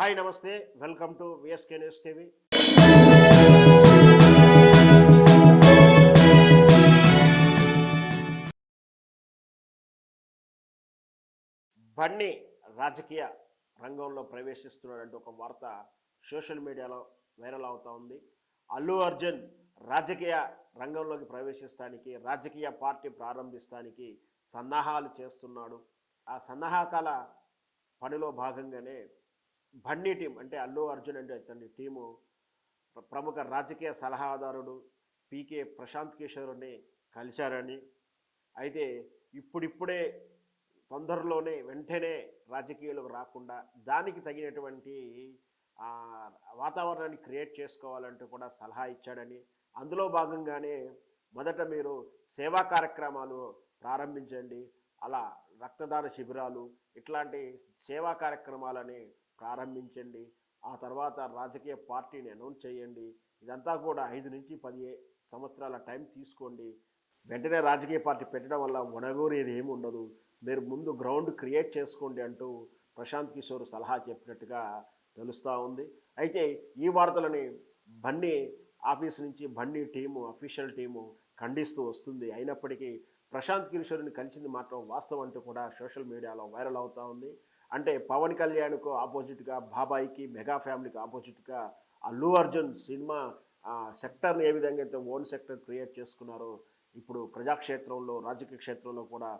Hi నమస్తే. Welcome to VSK news TV. Bunny రాజకీయ రంగంలో ప్రవేశిస్తున్నాడంటే ఒక వార్త సోషల్ మీడియాలో వైరల్ అవుతూ ఉంది. అల్లు అర్జున్ రాజకీయ రంగంలోకి ప్రవేశిస్తానికి రాజకీయ పార్టీ ప్రారంభిస్తానికి సన్నాహాలు చేస్తున్నాడు. ఆ సన్నాహకాల పనిలో భాగంగానే బన్నీ టీం అంటే అల్లు అర్జున్ అంటే అతని టీము ప్రముఖ రాజకీయ సలహాదారుడు పీకే ప్రశాంత్ కిషోర్ని కలిశారని. అయితే ఇప్పుడిప్పుడే తొందరలోనే వెంటనే రాజకీయాలకు రాకుండా దానికి తగినటువంటి వాతావరణాన్ని క్రియేట్ చేసుకోవాలంటూ కూడా సలహా ఇచ్చాడని. అందులో భాగంగానే మొదట మీరు సేవా కార్యక్రమాలు ప్రారంభించండి. అలా రక్తదాన శిబిరాలు ఇట్లాంటి సేవా కార్యక్రమాలని ప్రారంభించండి. ఆ తర్వాత రాజకీయ పార్టీని అనౌన్స్ చేయండి. ఇదంతా కూడా ఐదు నుంచి పది సంవత్సరాల టైం తీసుకోండి. వెంటనే రాజకీయ పార్టీ పెట్టడం వల్ల వనగూరేది ఏమి ఉండదు. మీరు ముందు గ్రౌండ్ క్రియేట్ చేసుకోండి అంటూ ప్రశాంత్ కిషోర్ సలహా చెప్పినట్టుగా తెలుస్తూ ఉంది. అయితే ఈ వార్తలని బన్నీ ఆఫీస్ నుంచి బన్నీ టీము అఫీషియల్ టీము ఖండిస్తూ వస్తుంది. అయినప్పటికీ ప్రశాంత్ కిషోర్ని కలిసింది మాత్రం వాస్తవం అంటూ కూడా సోషల్ మీడియాలో వైరల్ అవుతూ ఉంది. అంటే పవన్ కళ్యాణ్కు ఆపోజిట్గా బాబాయికి మెగా ఫ్యామిలీకి ఆపోజిట్గా అల్లు అర్జున్ సినిమా సెక్టర్ని ఏ విధంగా అయితే ఓన్ సెక్టర్ క్రియేట్ చేసుకున్నారో ఇప్పుడు ప్రజాక్షేత్రంలో రాజకీయ క్షేత్రంలో కూడా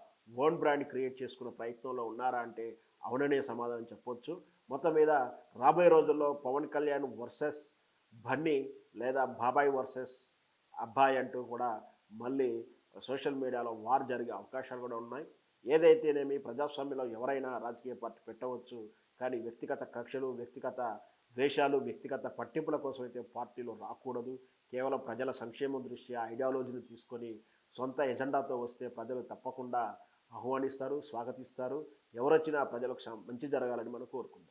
ఓన్ బ్రాండ్ క్రియేట్ చేసుకునే ప్రయత్నంలో ఉన్నారా అంటే అవుననే సమాధానం చెప్పొచ్చు. మొత్తం మీద రాబోయే రోజుల్లో పవన్ కళ్యాణ్ వర్సెస్ బన్నీ లేదా బాబాయ్ వర్సెస్ అబ్బాయి అంటూ కూడా మళ్ళీ సోషల్ మీడియాలో వార్ జరిగే అవకాశాలు కూడా ఉన్నాయి. ఏదైతేనేమి ప్రజాస్వామ్యంలో ఎవరైనా రాజకీయ పార్టీ పెట్టవచ్చు కానీ వ్యక్తిగత కక్షలు వ్యక్తిగత ద్వేషాలు వ్యక్తిగత పట్టింపుల కోసం అయితే పార్టీలు రాకూడదు. కేవలం ప్రజల సంక్షేమం దృష్ట్యా ఐడియాలజీని తీసుకొని సొంత ఎజెండాతో వస్తే ప్రజలు తప్పకుండా ఆహ్వానిస్తారు స్వాగతిస్తారు. ఎవరొచ్చినా ప్రజలకు మంచి జరగాలని మనం కోరుకుందాం.